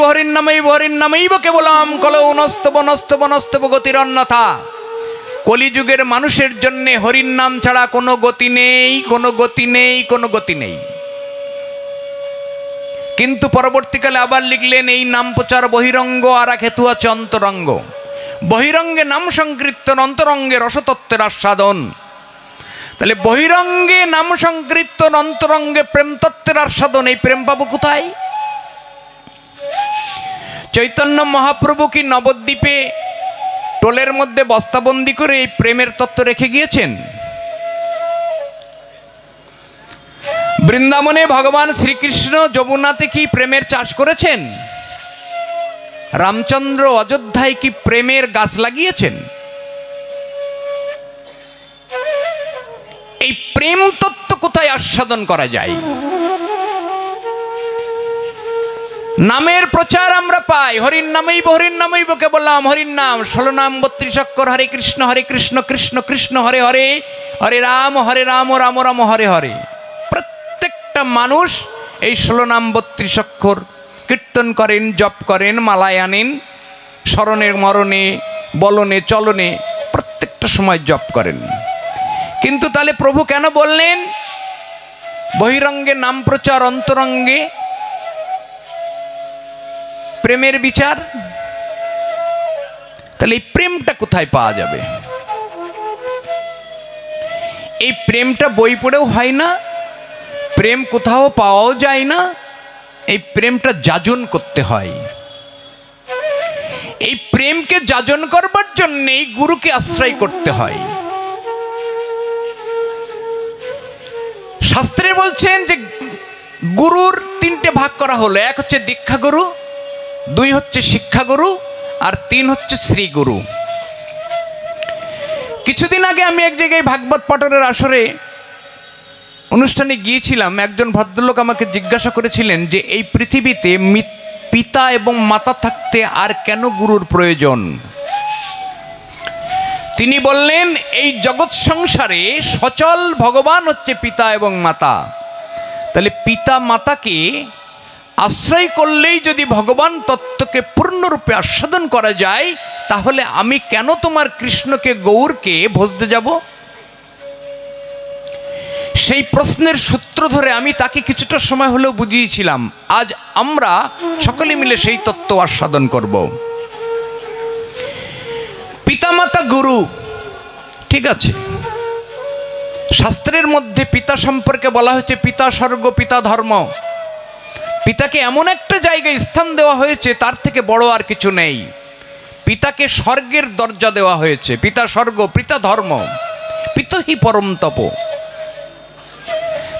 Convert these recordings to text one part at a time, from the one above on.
হরিন্নামৈব হরিন্নামৈব কেবলাম কলৌ নস্তব নস্তব নস্তব গতির অন্যথা কলিযুগের মানুষের জন্য হরির নাম ছাড়া কোনো গতি নেই, কোনো গতি নেই, কোনো গতি নেই। কিন্তু পরবর্তীকালে আবার লিখলেন, এই নাম প্রচার বহিরঙ্গ, আর এক হেতু আছে অন্তরঙ্গ। বহিরঙ্গে নাম সংকীর্তন, অন্তরঙ্গে রসতত্ত্বের আস্বাদন। তাহলে বহিরঙ্গে নাম সংকীর্তন, অন্তরঙ্গে প্রেমতত্ত্বের আস্বাদন, এই প্রেম পাবো কোথায়? চৈতন্য মহাপ্রভু কি নবদ্বীপে টোলের মধ্যে বস্তাবন্দি করে এই প্রেমের তত্ত্ব রেখে গিয়েছেন? বৃন্দাবনে ভগবান শ্রীকৃষ্ণ যমুনাতে কি প্রেমের চাষ করেছেন? রামচন্দ্র অযোধ্যায় কি প্রেমের গাছ লাগিয়েছেন? এই প্রেম তত্ত্ব কোথায় আস্বাদন করা যায়? নামের প্রচার আমরা পাই। হরির নামেই হরির নামেই বকে বললাম হরির নাম, ষোলো নাম, বত্রিশ অক্ষর, হরে কৃষ্ণ হরে কৃষ্ণ কৃষ্ণ কৃষ্ণ, হরে হরে হরে রাম হরে রাম রাম রাম, হরে হরে। প্রত্যেকটা মানুষ এই ষোলো নাম, বত্রিশ অক্ষর কীর্তন করেন, জপ করেন, মালায় আনেন স্মরণের মরণে, বলনে, চলনে প্রত্যেকটা সময় জপ করেন। কিন্তু তাহলে প্রভু কেন বললেন? বহিরঙ্গে নাম প্রচার, অন্তরঙ্গে প্রেমের বিচার, তাহলে এই প্রেমটা কোথায় পাওয়া যাবে? এই প্রেমটা বই পড়েও হয় না, প্রেম কোথাও পাওয়াও যায় না, এই প্রেমটা যাজন করতে হয়। এই প্রেমকে যাজন করবার জন্যেই গুরুকে আশ্রয় করতে হয়। শাস্ত্রে বলছেন যে গুরুর তিনটে ভাগ করা হলো, এক হচ্ছে দীক্ষা গুরু দুই হচ্ছে শিক্ষাগুরু আর তিন হচ্ছে শ্রীগুরু। কিছুদিন আগে আমি এক জায়গায় ভাগবত পটরের আসরে অনুষ্ঠানে গিয়েছিলাম, একজন ভদ্রলোক আমাকে জিজ্ঞাসা করেছিলেন যে, এই পৃথিবীতে পিতা এবং মাতা থাকতে আর কেন গুরুর প্রয়োজন? তিনি বললেন, এই জগৎ সংসারে সচল ভগবান হচ্ছে পিতা এবং মাতা। তাহলে পিতা মাতাকে আশ্রয় করলেই যদি ভগবান তত্ত্বকে পূর্ণরূপে আস্বাদন করা যায়, তাহলে আমি কেন তোমার কৃষ্ণকে গৌরকে ভজতে যাব? সেই প্রশ্নের সূত্র ধরে আমি তাকে কিছুটা সময় হলেও বুঝিয়েছিলাম, আজ আমরা সকলে মিলে সেই তত্ত্ব আস্বাদন করব। পিতামাতা গুরু, ঠিক আছে। শাস্ত্রের মধ্যে পিতা সম্পর্কে বলা হয়েছে, পিতা স্বর্গ, পিতা ধর্ম। পিতাকে এমন একটা জায়গায় স্থান দেওয়া হয়েছে, তার থেকে বড় আর কিছু নেই। পিতাকে স্বর্গের দরজা দেওয়া হয়েছে। পিতা স্বর্গ, পিতা ধর্ম। পিতহি পরম তপ।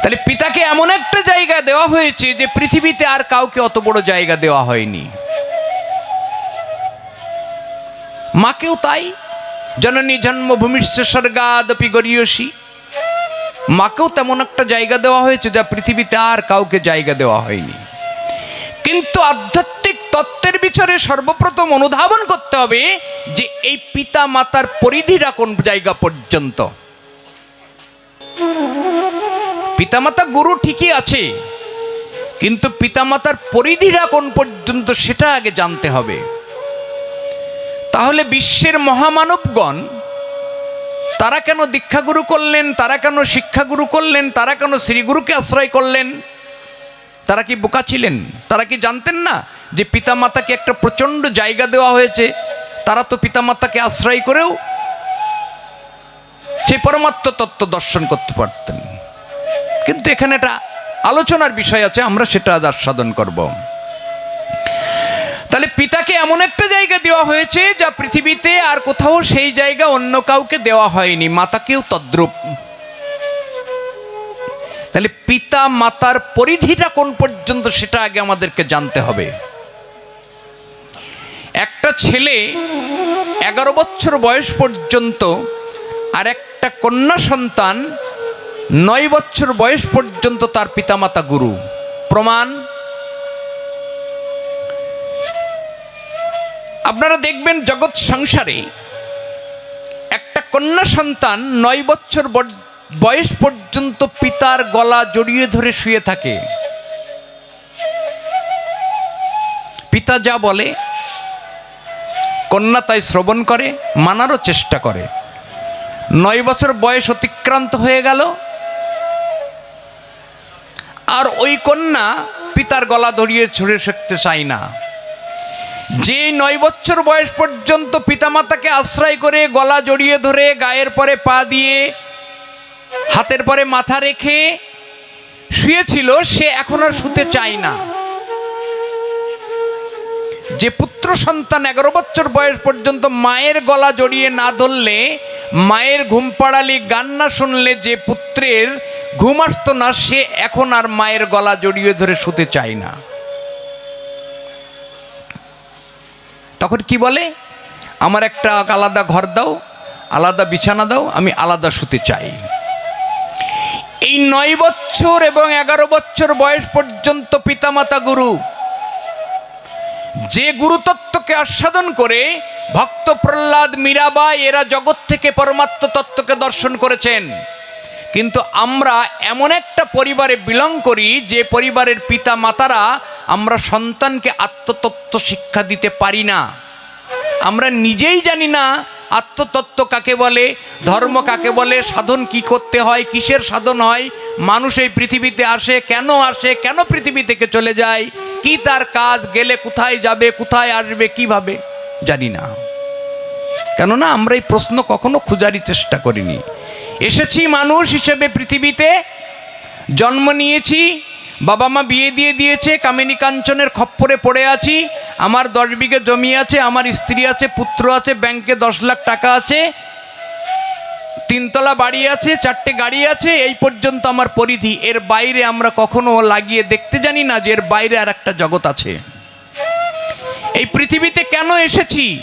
তাহলে পিতাকে এমন একটা জায়গা দেওয়া হয়েছে যে পৃথিবীতে আর কাউকে অত বড় জায়গা দেওয়া হয়নি। মাকেও তাই। জননী জন্মভূমিশ্চ স্বর্গাদপি গরিয়সী। মাকেও তেমন একটা জায়গা দেওয়া হয়েছে যা পৃথিবীতে আর কাউকে জায়গা দেওয়া হয়নি। কিন্তু আধ্যাত্মিক তত্ত্বের বিচারে সর্বপ্রথম অনুধাবন করতে হবে যে এই পিতা মাতার পরিধিটা কোন জায়গা পর্যন্ত। পিতামাতা গুরু ঠিকই আছে, কিন্তু পিতামাতার পরিধিটা কোন পর্যন্ত সেটা আগে জানতে হবে। তাহলে বিশ্বের মহামানবগণ, তারা কেন দীক্ষাগুরু করলেন, তারা কেন শিক্ষাগুরু করলেন, তারা কেন শ্রীগুরুকে আশ্রয় করলেন তারা কি বোকা ছিলেন? তারা কি জানতেন না যে পিতামাতাকে একটা প্রচণ্ড জায়গা দেওয়া হয়েছে? তারা তো পিতামাতাকে আশ্রয় করেও সেই পরমাত্ম তত্ত্ব দর্শন করতে পারতেন। কিন্তু এখানে একটা আলোচনার বিষয় আছে, আমরা সেটা আজ আস্বাদন করব। তাহলে পিতাকে এমন একটা জায়গা দেওয়া হয়েছে যা পৃথিবীতে আর কোথাও সেই জায়গা অন্য কাউকে দেওয়া হয়নি, মাতাকেও তদ্রূপ। তাহলে পিতা মাতার পরিধিটা কোন পর্যন্ত সেটা আগে আমাদেরকে জানতে হবে। একটা ছেলে এগারো বছর বয়স পর্যন্ত আর একটা কন্যা সন্তান নয় বছর বয়স পর্যন্ত তার পিতামাতা গুরু। প্রমাণ? আপনারা দেখবেন জগৎ সংসারে একটা কন্যা সন্তান নয় বছর বয়স পর্যন্ত পিতার গলা জড়িয়ে ধরে শুয়ে থাকে। পিতা যা বলে, কন্যা তাই শ্রবণ করে, মানারও চেষ্টা করে। নয় বছর বয়স অতিক্রান্ত হয়ে গেল, আর ওই কন্যা পিতার গলা ধরিয়ে ছুঁড়ে শিখতে চায় না। যে নয় বছর বয়স পর্যন্ত পিতামাতাকে আশ্রয় করে গলা জড়িয়ে ধরে গায়ের পরে পা দিয়ে হাতের পরে মাথা রেখে শুয়েছিল, সে এখন আর শুতে চায় না। যে পুত্র সন্তান এগারো বছর বয়স পর্যন্ত মায়ের গলা জড়িয়ে না ধরলে, মায়ের ঘুম পাড়ালি, গান না শুনলে যে পুত্রের ঘুম আসতো না, সে এখন আর মায়ের গলা জড়িয়ে ধরে শুতে চায় না। তখন কি বলে? আমার একটা আলাদা ঘর দাও, আলাদা বিছানা দাও, আমি আলাদা শুতে চাই। এই নয় বছর এবং এগারো বছর বয়স পর্যন্ত পিতামাতা গুরু। যে গুরুতত্ত্বকে আস্বাদন করে ভক্ত প্রহ্লাদ মীরাবাই এরা জগৎ থেকে পরমাত্ম তত্ত্বকে দর্শন করেছেন। কিন্তু আমরা এমন একটা পরিবারে বিলং করি, যে পরিবারের পিতা মাতারা আমরা সন্তানকে আত্মতত্ত্ব শিক্ষা দিতে পারি না। আমরা নিজেই জানি না আত্মতত্ত্ব কাকে বলে, ধর্ম কাকে বলে, সাধন কি করতে হয়, কিসের সাধন হয়, মানুষ এই পৃথিবীতে আসে, কেন আসে, কেন পৃথিবী থেকে চলে যায়, কি তার কাজ, গেলে কোথায় যাবে, কোথায় আসবে, কীভাবে, জানি না। কেননা আমরা এই প্রশ্ন কখনো খোঁজারই চেষ্টা করিনি। এসেছি মানুষ হিসেবে পৃথিবীতে, জন্ম নিয়েছি বাবা মা বিয়ে দিয়ে দিয়েছে, কামিনী কাঞ্চনের খপ্পরে পড়ে আছি, আমার দশ বিঘে জমি আছে, আমার স্ত্রী আছে, পুত্র আছে, ব্যাংকে দশ লাখ টাকা আছে, তিনতলা বাড়ি আছে, চারটে গাড়ি আছে, এই পর্যন্ত আমার পরিধি। এর বাইরে আমরা কখনো লাগিয়ে দেখতে জানি না যে এর বাইরে আর একটা জগৎ আছে। এই পৃথিবীতে কেন এসেছি?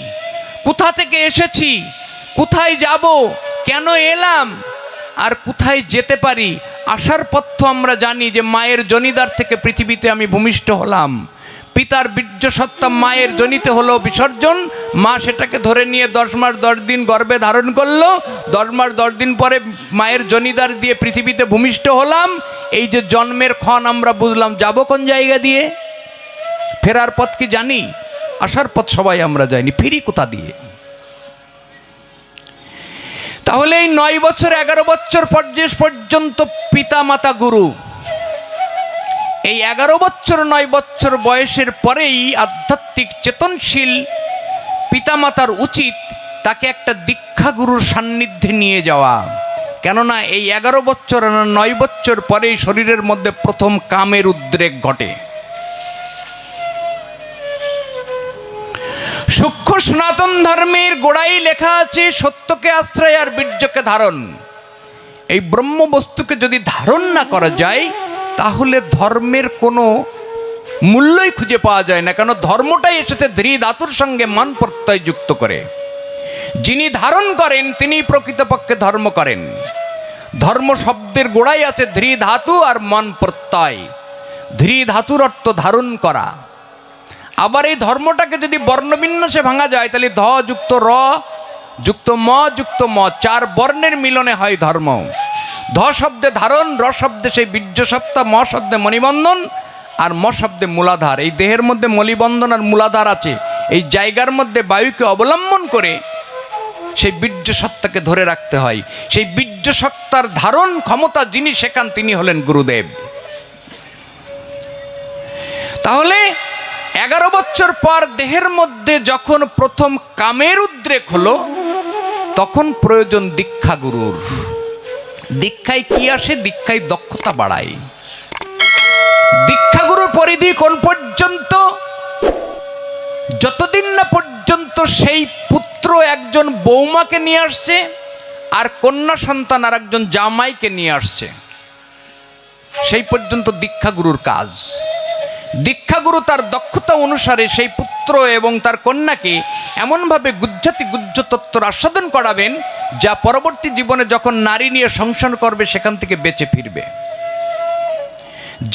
কোথা থেকে এসেছি? কোথায় যাব? কেন এলাম? আর কোথায় যেতে পারি? আসার পথ তো আমরা জানি যে মায়ের জনিদার থেকে পৃথিবীতে আমি ভূমিষ্ঠ হলাম। পিতার বীর্য সত্তা মায়ের জনিতে হলো বিসর্জন। মা সেটাকে ধরে নিয়ে দশ মাস দশ দিন গর্বে ধারণ করল। দশ মাস দশ দিন পরে মায়ের জনিদার দিয়ে পৃথিবীতে ভূমিষ্ঠ হলাম। এই যে জন্মের ক্ষণ আমরা বুঝলাম, যাব কোন জায়গা দিয়ে? ফেরার পথ কি জানি? আসার পথ সবাই আমরা যাইনি, ফিরি কোথা দিয়ে? তাহলে এই নয় বছর, এগারো বছর পর্যন্ত পিতা মাতা গুরু, এই এগারো বছর, নয় বছর বয়সের পরেই আধ্যাত্মিক চেতনশীল পিতামাতার উচিত তাকে একটা দীক্ষা গুরুর সান্নিধ্যে নিয়ে যাওয়া। কেননা এই এগারো বছর নয় বছর পরেই শরীরের মধ্যে প্রথম কামের উদ্রেক ঘটে। সূক্ষ্ম সনাতন ধর্মের গোড়াই লেখা আছে সত্যকে আশ্রয় আর বীর্যকে ধারণ। এই ব্রহ্ম বস্তুকে যদি ধারণ না করা যায়, তাহলে ধর্মের কোনো মূল্যই খুঁজে পাওয়া যায় না, কেন ধর্মটাই এসেছে ধৃ ধাতুর সঙ্গে মান প্রত্যয় যুক্ত করে। যিনি ধারণ করেন, তিনি প্রকৃতপক্ষে ধর্ম করেন। ধর্ম শব্দের গোড়াই আছে ধৃ ধাতু আর মন প্রত্যয়। ধৃ ধাতুর অর্থ ধারণ করা। আবার এই ধর্মটাকে যদি বর্ণবিন্যাসে ভাঙা যায়, তাহলে ধ যুক্ত র, যুক্ত ম যুক্ত ম, চার বর্ণের মিলনে হয় ধর্ম। ধ শব্দে ধারণ, র শব্দে সেই বীর্য সপ্তাহ ম শব্দে মণিবন্ধন আর ম শব্দে মূলাধার। এই দেহের মধ্যে মলিবন্ধন আর মূলাধার আছে। এই জায়গার মধ্যে বায়ুকে অবলম্বন করে সেই বীর্য সত্তাকে ধরে রাখতে হয়। সেই বীর্য সত্তার ধারণ ক্ষমতা যিনি শেখান তিনি হলেন গুরুদেব। তাহলে এগারো বছর পর দেহের মধ্যে যখন প্রথম কামের উদ্রেক হলো, তখন প্রয়োজন দীক্ষা গুরুর। দীক্ষায় কি আসে? দীক্ষায় দক্ষতা বাড়ায়। দীক্ষাগুরুর পরিধি কোন পর্যন্ত? যতদিন না পর্যন্ত সেই পুত্র একজন বৌমাকে নিয়ে আসছে, আর কন্যা সন্তান আর একজন জামাইকে নিয়ে আসছে, সেই পর্যন্ত দীক্ষাগুরুর কাজ। দীক্ষাগুরু তার দক্ষতা অনুসারে সেই পুত্র এবং তার কন্যাকে এমনভাবে গুজ্জাতি গুজ্জ তত্ত্বর আস্বাদন করাবেন, যা পরবর্তী জীবনে যখন নারী নিয়ে সংসার করবে, সেখান থেকে বেঁচে ফিরবে।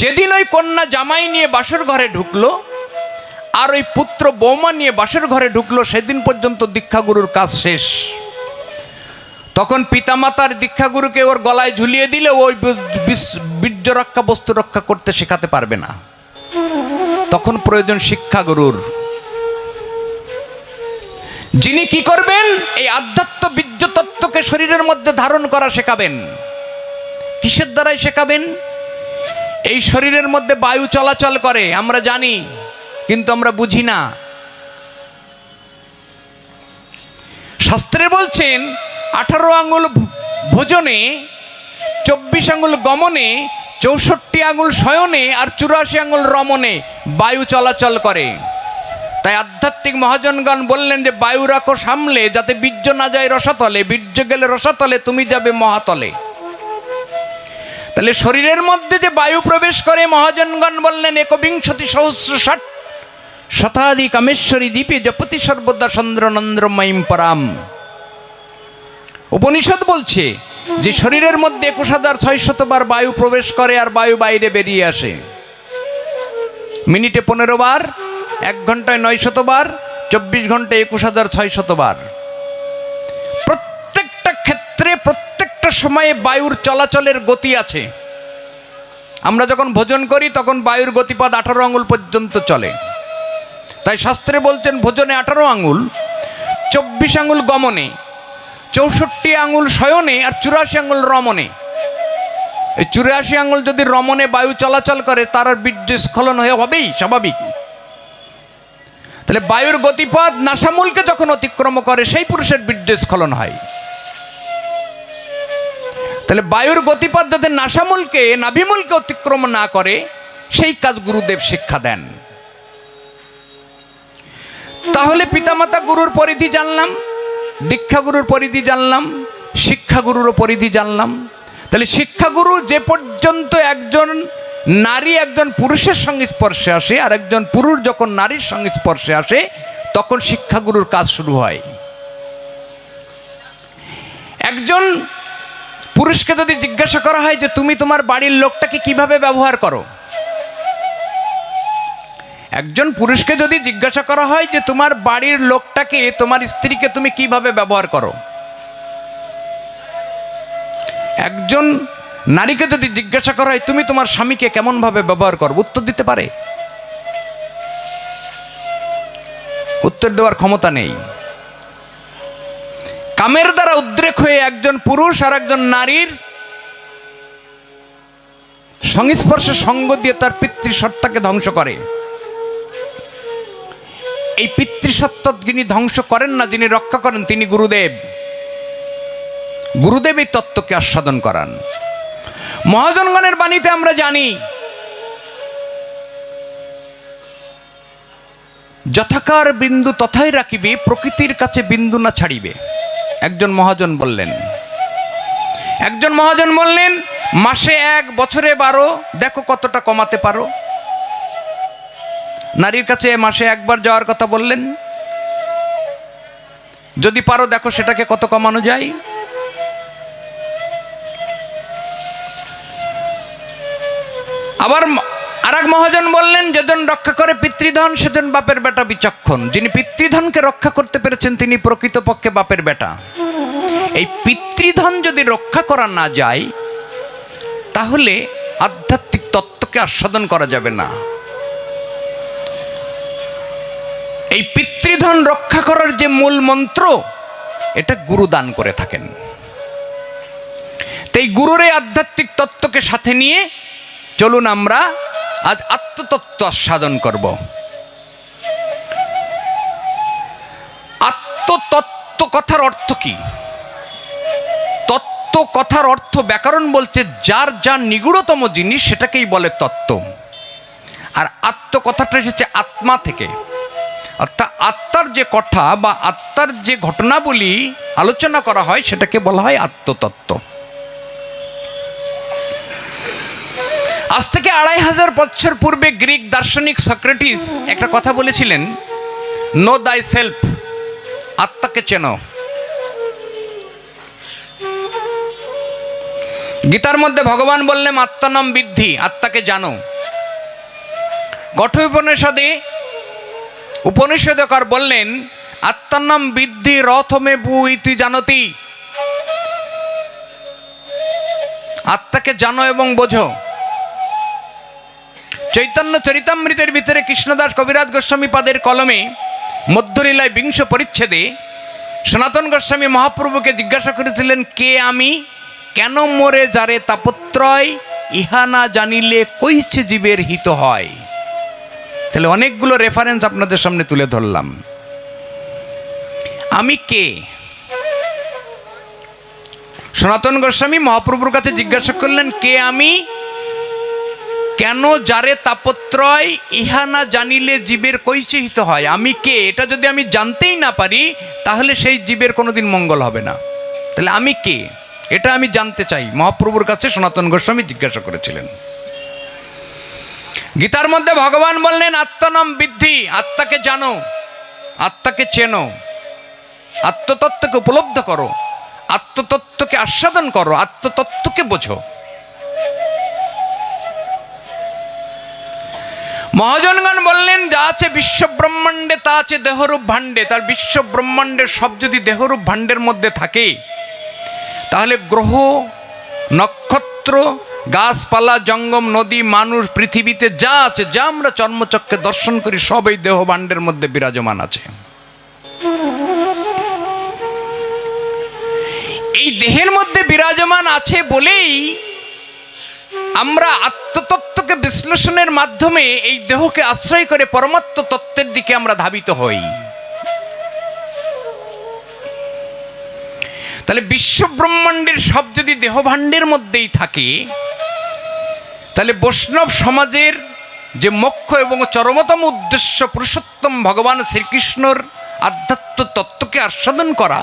যেদিন ওই কন্যা জামাই নিয়ে বাসর ঘরে ঢুকলো, আর ওই পুত্র বৌমা নিয়ে বাসর ঘরে ঢুকলো, সেদিন পর্যন্ত দীক্ষাগুরুর কাজ শেষ। তখন পিতামাতার দীক্ষাগুরুকে ওর গলায় ঝুলিয়ে দিলে ওই বীর্য রক্ষা বস্তু রক্ষা করতে শেখাতে পারবে না। তখন প্রয়োজন শিক্ষাগুরুর যিনি কি করবেন? এই আধ্যাত্ম বীর্য তত্ত্বকে শরীরের মধ্যে ধারণ করা শেখাবেন। কিসের দ্বারাই শেখাবেন? এই শরীরের মধ্যে বায়ু চলাচল করে, আমরা জানি, কিন্তু আমরা বুঝি না। শাস্ত্রে বলছেন, আঠারো আঙুল ভোজনে, চব্বিশ আঙুল গমনে চৌষট্টি আঙুল শয়নে আর চুরাশি আঙুল রমনে বায়ু চলাচল করে। তাই আধ্যাত্মিক মহাজনগণ বললেন যে, বায়ু রাখো সামলে, যাতে বীর্য না যায় রসাতলে, বীর্য গেলে রসাতলে, তুমি যাবে মহাতলে। তাহলে শরীরের মধ্যে যে বায়ু প্রবেশ করে, মহাজনগণ বললেন একবিংশতি সহস্র ষাট শতাধিক কামেশ্বরী দ্বীপে জপতি সর্বদা চন্দ্রনন্দ্রময়ীম পরাম। উপনিষদ বলছে যে শরীরের মধ্যে একুশ হাজার ছয় শতবার বায়ু প্রবেশ করে আর বায়ু বাইরে বেরিয়ে আসে। মিনিটে পনেরো বার, এক ঘন্টায় নয় শতবার চব্বিশ ঘন্টায় একুশ হাজার ছয় শতবার প্রত্যেকটা ক্ষেত্রে, প্রত্যেকটা সময়ে বায়ুর চলাচলের গতি আছে। আমরা যখন ভোজন করি, তখন বায়ুর গতিপথ আঠারো আঙুল পর্যন্ত চলে। তাই শাস্ত্রে বলছেন, ভোজনে আঠারো আঙুল, চব্বিশ আঙুল গমনে। চৌষট্টি আঙুল শয়নে আর চুরাশি আঙুল রমনে এই চুরাশি আঙুল যদি রমনে বায়ু চলাচল করে, তার আর বীর্য স্খলন হয়ে হবেই, স্বাভাবিক। তাহলে বায়ুর গতিপথ নাসামূলকে যখন অতিক্রম করে, সেই পুরুষের বীর্য স্খলন হয়। তাহলে বায়ুর গতিপথ যাতে নাসামূলকে, নাভিমূলকে অতিক্রম না করে, সেই কাজ গুরুদেব শিক্ষা দেন। তাহলে পিতামাতা গুরুর পরিধি জানলাম। দীক্ষাগুরুর পরিধি জানলাম, শিক্ষাগুরুরও পরিধি জানলাম। তাহলে শিক্ষাগুরু যে পর্যন্ত একজন নারী একজন পুরুষের সঙ্গে স্পর্শে আসে, আর একজন পুরুষ যখন নারীর সঙ্গে স্পর্শে আসে, তখন শিক্ষাগুরুর কাজ শুরু হয়। একজন পুরুষকে যদি জিজ্ঞাসা করা হয় যে, তুমি তোমার বাড়ির লোকটাকে কীভাবে ব্যবহার করো? একজন পুরুষকে যদি জিজ্ঞাসা করা হয় যে তোমার বাড়ির লোকটাকে, তোমার স্ত্রীকে তুমি কীভাবে ব্যবহার করো? একজন নারীকে যদি জিজ্ঞাসা করা হয়, তুমি তোমার স্বামীকে কেমনভাবে ব্যবহার করো? উত্তর দিতে পারে। উত্তর দেওয়ার ক্ষমতা নেই। কামের দ্বারা উদ্রেক হয়ে একজন পুরুষ আর একজন নারীর সংস্পর্শে সঙ্গ দিয়ে তার পিতৃসত্তাকে ধ্বংস করে। এই পিতৃসত্ত্ব যিনি ধ্বংস করেন না, যিনি রক্ষা করেন, তিনি গুরুদেব। গুরুদেব এই তত্ত্বকে আস্বাদন করান। মহাজনগণের বাণীতে আমরা জানি, যথাকার বিন্দু তথাই রাখিবে, প্রকৃতির কাছে বিন্দু না ছাড়িবে। একজন মহাজন বললেন, একজন মহাজন বললেন, মাসে এক, বছরে বারো, দেখো কতটা কমাতে পারো। নারীর কাছে মাসে একবার যাওয়ার কথা বললেন? যদি পারো, দেখো সেটাকে কত কমানো যায়। আবার আর এক মহাজন বললেন, যেজন রক্ষা করে পিতৃধন, সেজন বাপের বেটা বিচক্ষণ। যিনি পিতৃধনকে রক্ষা করতে পেরেছেন, তিনি প্রকৃতপক্ষে বাপের বেটা। এই পিতৃধন যদি রক্ষা করা না যায়, তাহলে আধ্যাত্মিক তত্ত্বকে আস্বাদন করা যাবে না। এই পিতৃধন রক্ষা করার যে মূল মন্ত্র, এটা গুরু দান করে থাকেন। তো এই গুরুর এই আধ্যাত্মিক তত্ত্বকে সাথে নিয়ে চলুন আমরা আজ আত্মতত্ত্ব আস্বাদন করব। আত্মতত্ত্ব কথার অর্থ কি? তত্ত্ব কথার অর্থ ব্যাকরণ বলছে যার যার নিগুড়তম জিনিস সেটাকেই বলে তত্ত্ব। আর আত্মকথাটা এসেছে আত্মা থেকে। অর্থাৎ আত্মার যে কথা বা আত্মার যে ঘটনাবলী আলোচনা করা হয়, সেটাকে বলা হয় আত্মতত্ত্ব। আজ থেকে আড়াই হাজার বছর পূর্বে গ্রিক দার্শনিক সক্রেটিস একটা কথা বলেছিলেন নো দাই সেলফ আত্মাকে চেনো। গীতার মধ্যে ভগবান বললেন, আত্মানম বৃদ্ধি, আত্মাকে জানো। কঠোপনিষদে উপনিষদকার বললেন আত্মার নাম বৃদ্ধি রথমে বু ইতি জানতি। আত্মাকে জানো এবং বোঝো। চৈতন্য চরিতামৃতের ভিতরে কৃষ্ণদাস কবিরাজ গোস্বামী পাদের কলমে মধ্যলীলায় বিংশ পরিচ্ছেদে সনাতন গোস্বামী মহাপ্রভুকে জিজ্ঞাসা করেছিলেন, কে আমি? কেন মরে যারে তাপত্রয়? ইহা না জানিলে কৈছে জীবের হিত হয়? তাহলে অনেকগুলো রেফারেন্স আপনাদের সামনে তুলে ধরলাম। আমি কে? সনাতন গোস্বামী মহাপ্রভুর কাছে জিজ্ঞাসা করলেন, কে আমি? কেন যারে তাপত্রয় ইহা না জানিলে জীবের কৈছে হিত হয়? আমি কে? এটা যদি আমি জানতেই না পারি, তাহলে সেই জীবের কোনোদিন মঙ্গল হবে না। তাহলে আমি কে? এটা আমি জানতে চাই, মহাপ্রভুর কাছে সনাতন গোস্বামী জিজ্ঞাসা করেছিলেন। গীতার মধ্যে ভগবান বললেন, আত্মনাম বৃদ্ধি, আত্মাকে জানো, আত্মাকে চেনো, আত্মতত্ত্বকে উপলব্ধ করো, আত্মতত্ত্বকে আস্বাদন করো, আত্মতত্ত্বকে বোঝো। মহাজনগণ বললেন, যা আছে বিশ্ব ব্রহ্মাণ্ডে তা আছে দেহরূপ ভাণ্ডে। তার বিশ্ব ব্রহ্মাণ্ডের সব যদি দেহরূপ ভাণ্ডের মধ্যে থাকে, তাহলে গ্রহ, নক্ষত্র গাছপালা, জঙ্গম, নদী, মানুষ, পৃথিবীতে যা আছে, যা আমরা চর্মচক্ষে দর্শন করি সব এই দেহ ভাণ্ডের মধ্যে বিরাজমান আছে। এই দেহের মধ্যে বিরাজমান আছে বলেই আমরা আত্মতত্ত্বকে বিশ্লেষণের মাধ্যমে এই দেহকে আশ্রয় করে পরমাত্ম তত্ত্বের দিকে আমরা ধাবিত হই। তাহলে বিশ্ব ব্রহ্মাণ্ডের সব যদি দেহভাণ্ডের মধ্যেই থাকে, তাহলে বৈষ্ণব সমাজের যে মুখ্য এবং চরমতম উদ্দেশ্য পুরুষোত্তম ভগবান শ্রীকৃষ্ণর আধ্যাত্ম তত্ত্বকে আস্বাদন করা,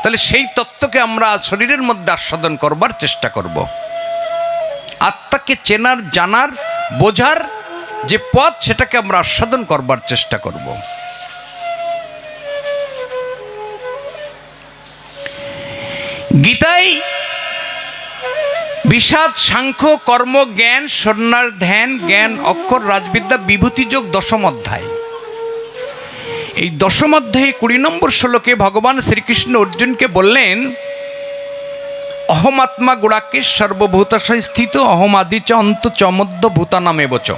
তাহলে সেই তত্ত্বকে আমরা শরীরের মধ্যে আস্বাদন করবার চেষ্টা করব। আত্মাকে চেনার, জানার, বোঝার যে পথ, সেটাকে আমরা আস্বাদন করবার চেষ্টা করব। গীতায় বিষাদ, সাংখ্য, কর্ম, জ্ঞান সন্ন্যার ধ্যান, জ্ঞান, অক্ষর, রাজবিদ্যা বিভূতিযোগ দশম অধ্যায়। এই দশম অধ্যায়ে কুড়ি নম্বর শ্লোকে ভগবান শ্রীকৃষ্ণ অর্জুনকে বললেন, অহমাত্মা গুড়াকে সর্বভূতাশয় স্থিত, অহমাদি চ অন্ত চমদ্দ ভূতানামে বচ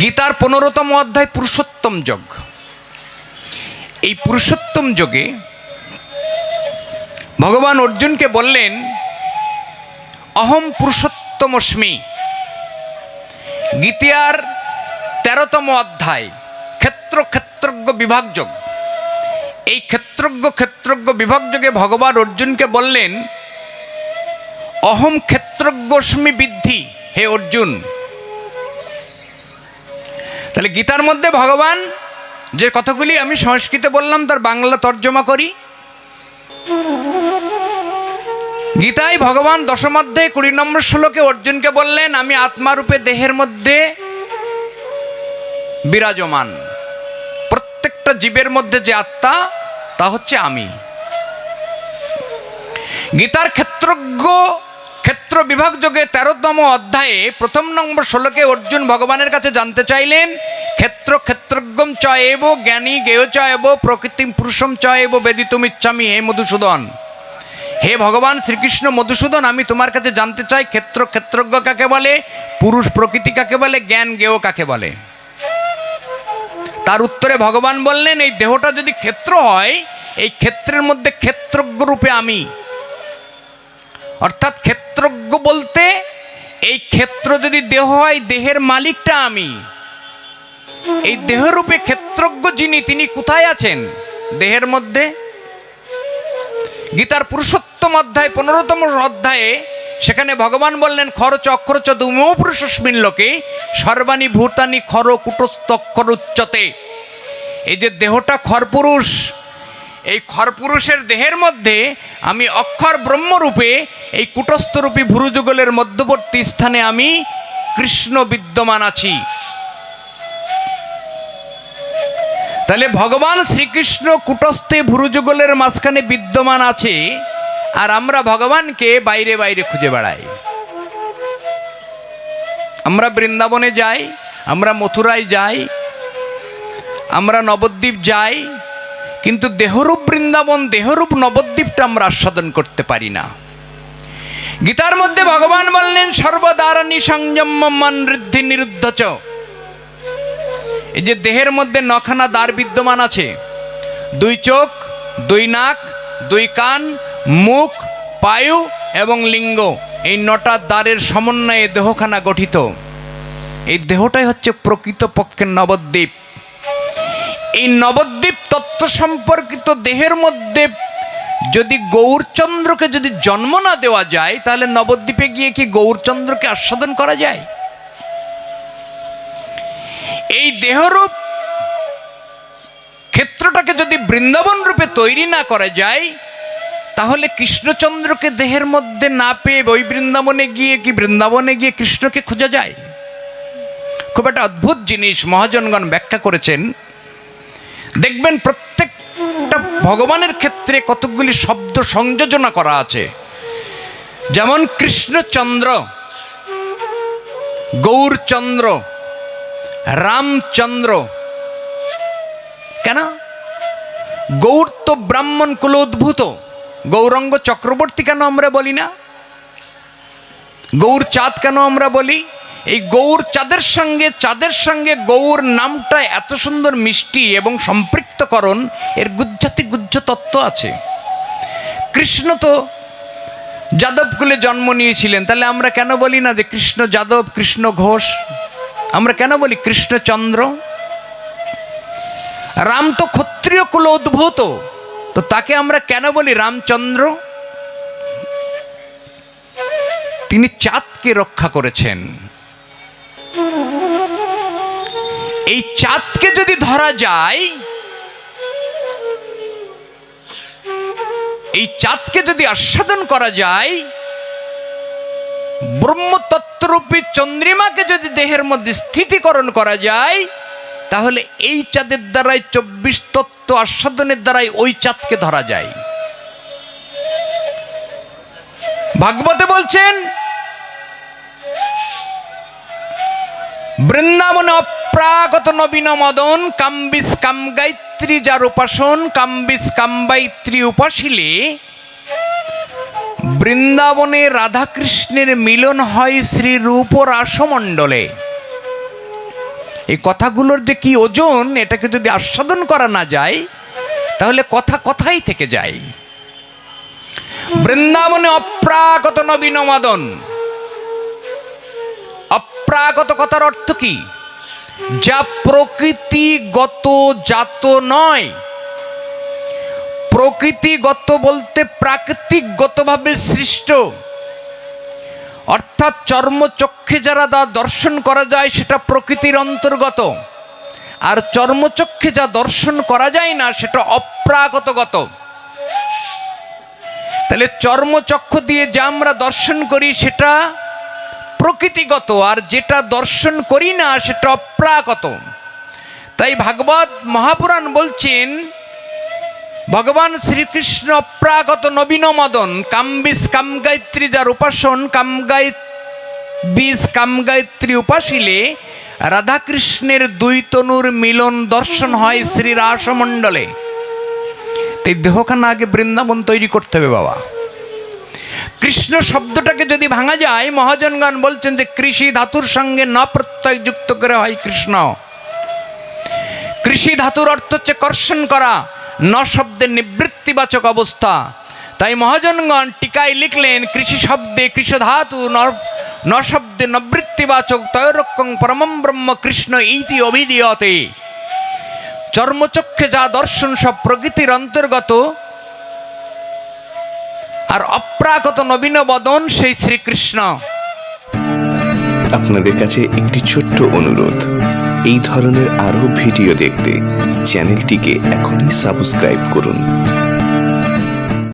গীতার পনেরোতম অধ্যায় পুরুষোত্তম যোগ। এই পুরুষোত্তম যোগে ভগবান অর্জুনকে বললেন, অহম পুরুষোত্তমস্মি, গীতিয়ার তেরোতম অধ্যায়, ক্ষেত্র ক্ষেত্রজ্ঞ বিভাগযোগ। এই ক্ষেত্রজ্ঞ ক্ষেত্রজ্ঞ বিভাগযোগে ভগবান অর্জুনকে বললেন, অহম ক্ষেত্রজ্ঞস্মি বৃদ্ধি, হে অর্জুন। তাহলে গীতার মধ্যে ভগবান যে কথাগুলি আমি সংস্কৃতে বললাম, তার বাংলা তর্জমা করি। গীতায় ভগবান দশমাধ্যায় কুড়ি নম্বর শ্লোকে অর্জুনকে বললেন, আমি আত্মারূপে দেহের মধ্যে বিরাজমান। প্রত্যেকটা জীবের মধ্যে যে আত্মা, তা হচ্ছে আমি। গীতার ক্ষেত্রজ্ঞ, ক্ষেত্র বিভাগ যোগে তেরোতম অধ্যায়ে প্রথম নম্বর শ্লোকে অর্জুন ভগবানের কাছে জানতে চাইলেন, ক্ষেত্র ক্ষেত্রজ্ঞম চ এব, জ্ঞানী গেয় চ এব প্রকৃতি পুরুষম চ এব, বেদিতুমিচ্ছামি হে মধুসূদন। হে ভগবান, শ্রীকৃষ্ণ মধুসূদন, আমি তোমার কাছে জানতে চাই, ক্ষেত্র ক্ষেত্রজ্ঞ কাকে বলে, পুরুষ প্রকৃতি কাকে বলে, জ্ঞান গেয় কাকে বলে? তার উত্তরে ভগবান বললেন, এই দেহটা যদি ক্ষেত্র হয়, এই ক্ষেত্রের মধ্যে ক্ষেত্রজ্ঞ রূপে আমি। অর্থাৎ ক্ষেত্রজ্ঞ বলতে, এই ক্ষেত্র যদি দেহ হয়, দেহের মালিকটা আমি। এই দেহরূপে ক্ষেত্রজ্ঞ যিনি, তিনি কোথায় আছেন? দেহের মধ্যে? গীতার পুরুষোত্তম অধ্যায় পনেরোতম অধ্যায়ে সেখানে ভগবান বললেন খরচ অক্ষরচ দুমো পুরুষস্মিন লোকে, সর্বাণী ভূতানি খর কুটস্থ অক্ষর উচ্চতে। এই যে দেহটা খরপুরুষ, এই খরপুরুষের দেহের মধ্যে আমি অক্ষর ব্রহ্মরূপে এই কুটস্থরূপী ভুরুযুগলের মধ্যবর্তী স্থানে আমি কৃষ্ণ বিদ্যমান আছি। তাহলে ভগবান শ্রীকৃষ্ণ কুটস্থে ভুরুযুগলের মাঝখানে বিদ্যমান আছে, আর আমরা ভগবানকে বাইরে বাইরে খুঁজে বেড়াই। আমরা বৃন্দাবনে যাই, আমরা মথুরায় যাই, আমরা নবদ্বীপ যাই, কিন্তু দেহরূপ বৃন্দাবন, দেহরূপ নবদ্বীপটা আমরা আস্বাদন করতে পারি না। গীতার মধ্যে ভগবান বললেন, সর্বদারণী সংযম মন ঋদ্ধি নিরুদ্ধ এই যে দেহের মধ্যে নখানা দ্বার বিদ্যমান আছে, দুই চোখ, দুই নাক, দুই কান, মুখ, পায়ু এবং লিঙ্গ, এই নটা দ্বারের সমন্বয়ে দেহখানা গঠিত। এই দেহটাই হচ্ছে প্রকৃতপক্ষে নবদ্বীপ। এই নবদ্বীপ তত্ত্ব সম্পর্কিত দেহের মধ্যে যদি গৌরচন্দ্রকে যদি জন্ম না দেওয়া যায়, তাহলে নবদ্বীপে গিয়ে কি গৌরচন্দ্রকে আস্বাদন করা যায়? এই দেহরূপ ক্ষেত্রটাকে যদি বৃন্দাবন রূপে তৈরি না করা যায়, তাহলে কৃষ্ণচন্দ্রকে দেহের মধ্যে না পেয়ে ওই বৃন্দাবনে গিয়ে কি বৃন্দাবনে গিয়ে কৃষ্ণকে খোঁজা যায়? খুব একটা অদ্ভুত জিনিস মহাজনগণ ব্যাখ্যা করেছেন। দেখবেন প্রত্যেকটা ভগবানের ক্ষেত্রে কতকগুলি শব্দ সংযোজনা করা আছে। যেমন কৃষ্ণচন্দ্র, গৌরচন্দ্র রামচন্দ্র। কেন? গৌর তো ব্রাহ্মণ কুলোদ্ভূত। গৌরঙ্গ চক্রবর্তী কেন আমরা বলি না? গৌর চাঁদ কেন আমরা বলি? এই গৌর চাঁদের সঙ্গে চাঁদের সঙ্গে গৌর নামটা এত সুন্দর মিষ্টি এবং সম্পৃক্তকরণ, এর গুজ্জাতি গুজ্জ তত্ত্ব আছে। কৃষ্ণ তো যাদবকুলে জন্ম নিয়েছিলেন, তাহলে আমরা কেন বলি না যে কৃষ্ণ যাদব, কৃষ্ণ ঘোষ? আমরা কেন বলি কৃষ্ণচন্দ্র রাম তো ক্ষত্রিয় কুল উদ্ভূত, তো তাকে আমরা কেন বলি রামচন্দ্র? তিনি চাঁদকে রক্ষা করেছেন। এই চাঁদকে যদি ধরা যায়, এই চাঁদকে যদি আস্বাদন করা যায় ব্রহ্মতত্ত্বরূপী চন্দ্রিমাকে যদি দেহের মধ্যে স্থিতিকরণ করা যায়, তাহলে এই চাঁদের দ্বারাই চব্বিশ তত্ত্ব আস্বাদনের দ্বারাই ওই চাঁদকে ধরা যায়। ভাগবতে বলছেন, বৃন্দাবনে অপ্রাগত নবীন মদন, কাম্বিস কামগায়ত্রী যার উপাসন, কাম্বিস কামবায়ত্রী উপাসিলে বৃন্দাবনে রাধাকৃষ্ণের মিলন হয় শ্রীরূপ রাসমণ্ডলে এই কথাগুলোর যে কি ওজন, এটাকে যদি আস্বাদন করা না যায়, তাহলে কথা কথাই থেকে যায়। বৃন্দাবনে অপ্রাগত নবীন মদন। অপ্রাগত কথার অর্থ কি? যা প্রকৃতিগত জাত নয় প্রকৃতিগত বলতে প্রাকৃতিকগতভাবে সৃষ্ট। অর্থাৎ চর্মচক্ষে যারা দা দর্শন করা যায়, সেটা প্রকৃতির অন্তর্গত। আর চর্মচক্ষে যা দর্শন করা যায় না, সেটা অপ্রাগতগত। তাহলে চর্মচক্ষ দিয়ে যা আমরা দর্শন করি, সেটা প্রকৃতিগত, আর যেটা দর্শন করি না, সেটা অপ্রাগত। তাই ভাগবত মহাপুরাণ বলছেন ভগবান শ্রীকৃষ্ণ প্রাগত নবীন মদন কাম্বিস কামগায়ত্রী যার উপাসন কামগায় বিষ কামগায়ত্রী উপাসিলে রাধাকৃষ্ণের দুই তনুর মিলন দর্শন হয় শ্রী রাসমণ্ডলে তাই দেহখানা আগে বৃন্দাবন তৈরি করতে হবে বাবা। কৃষ্ণ শব্দটাকে যদি ভাঙা যায় মহাজনগণ বলছেন যে কৃষি ধাতুর সঙ্গে ন প্রত্যয় যুক্ত করে হয় কৃষ্ণ। কৃষি ধাতুর অর্থ হচ্ছে কর্ষণ করা। ন শব্দের নিবৃত্তিবাচক অবস্থা। তাই মহাজনগণ টিকায় লিখলেন, কৃষি শব্দে কৃষ ধাতু ন শব্দে নবৃত্তিবাচক তৈরকং পরমম ব্রহ্ম কৃষ্ণ ইতি অভিধীয়তে। চর্মচক্ষে যা দর্শন, সব প্রকৃতির অন্তর্গত। আর অপ্রাগত নবীন বদন সেই শ্রীকৃষ্ণ। আপনাদের কাছে একটি ছোট্ট অনুরোধ। এই ধরনের আরও ভিডিও দেখতে চ্যানেলটিকে এখনই সাবস্ক্রাইব করুন।